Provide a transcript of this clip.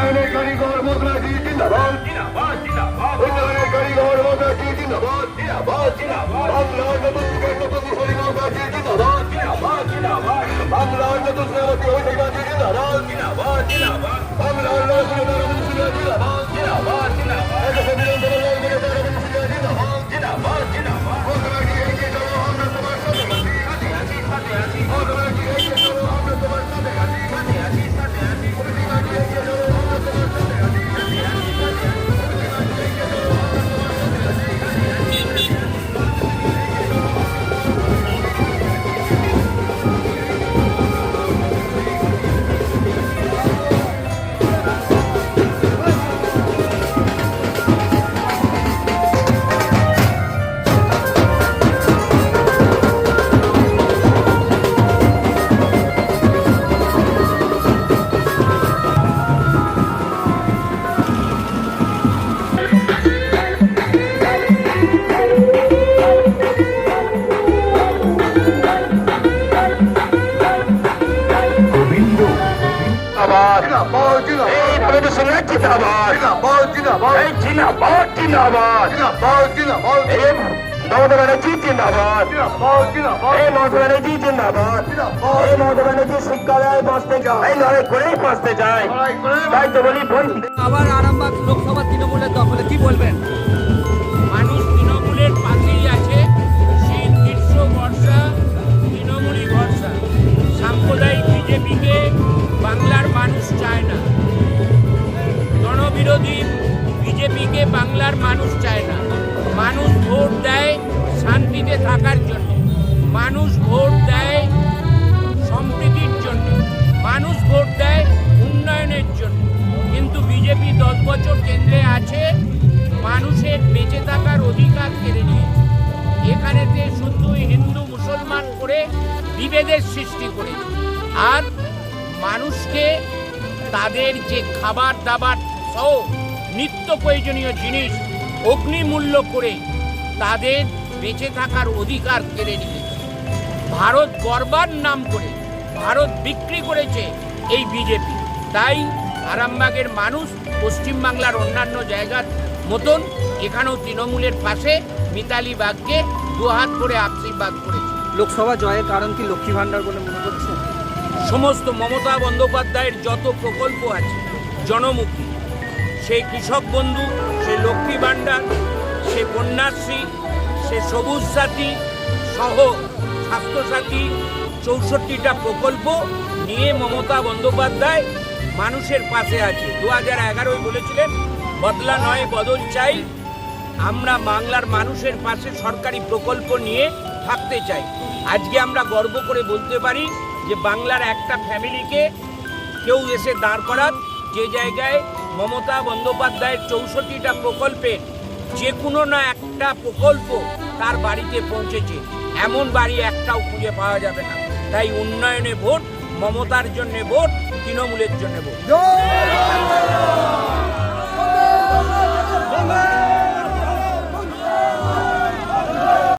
উন্নয়নের কারিগর মোদরাজি জিন্দাবাদ। উন্নয়নের কারিগর মোদরাজি জিন্দাবাদ। বাংলার নতুন কিশোরী মোদরাজি জিন্দাবাদ। বাংলার নতুন শ্রীমতী অভিষেকাজি জিন্দাবাদ। বাংলার নতুন জিন্দাবাদ। এই প্রদর্শনের জিন্দাবাদ এই জিন্দাবাদ জিন্দাবাদ। এই মমতা ব্যানার্জি জিন্দাবাদ। এই মমতা ব্যানার্জি জিন্দাবাদ। এই মমতা ব্যানার্জি শিক্ষালয় বাঁচতে চায়। এই লড়াই করেই বাঁচতে চায়। তাই তো বলি বন্ধু আবার আরামবাগ লোকসভা তৃণমূলের দখলে কি বলবেন? মানুষ তৃণমূলের পাশেই আছে শীত গ্রীষ্ম বর্ষা তৃণমূলই ভরসা। সাম্প্রদায়িক বিজেপিকে বাংলার মানুষ চায় না। জনবিরোধী বিজেপিকে বাংলার মানুষ চায় না। মানুষ ভোট দেয় শান্তিতে থাকার জন্য। মানুষ ভোট দেয় সম্প্রীতির জন্য। মানুষ ভোট দেয় উন্নয়নের জন্য। কিন্তু বিজেপি দশ বছর কেন্দ্রে আছে, মানুষের বেঁচে থাকার অধিকার কেড়ে নিয়েছে এখানেতে শুধু হিন্দু, মুসলমান করে বিভেদের সৃষ্টি করেছে আর মানুষকে তাদের যে খাবার দাবার সহ নিত্য প্রয়োজনীয় জিনিস অগ্নিমূল্য করে তাদের বেঁচে থাকার অধিকার কেড়ে নিয়েছে। ভারত গর্বার নাম করে ভারত বিক্রি করেছে এই বিজেপি। তাই আরামবাগের মানুষ পশ্চিমবাংলার অন্যান্য জায়গার মতন এখানেও তৃণমূলের পাশে মিতালি বাগকে দুহাত করে আশীর্বাদ করেছে। লোকসভা জয়ের কারণ কি লক্ষ্মী ভান্ডার বলে মনে করছে সমস্ত মমতা বন্দ্যোপাধ্যায়ের যত প্রকল্প আছে জনমুখী সেই কৃষক বন্ধু, সে লক্ষ্মী ভাণ্ডার, সে কন্যাশ্রী, সে সবুজ সাথী সহ স্বাস্থ্যসাথী চৌষট্টিটা প্রকল্প নিয়ে মমতা বন্দ্যোপাধ্যায় মানুষের পাশে আছে। দু হাজার এগারোয় বলেছিলেন, বদলা নয়, বদল চাই। আমরা বাংলার মানুষের পাশে সরকারি প্রকল্প নিয়ে থাকতে চাই। আজকে আমরা গর্ব করে বলতে পারি যে বাংলার একটা ফ্যামিলিকে কেউ এসে দাঁড় করান, যে জায়গায় মমতা বন্দ্যোপাধ্যায়ের চৌষট্টিটা প্রকল্পে যে কোনো না একটা প্রকল্প তার বাড়িতে পৌঁছেছে। এমন বাড়ি একটাও খুঁজে পাওয়া যাবে না। তাই উন্নয়নে ভোট, মমতার জন্যে ভোট, তৃণমূলের জন্যে ভোট।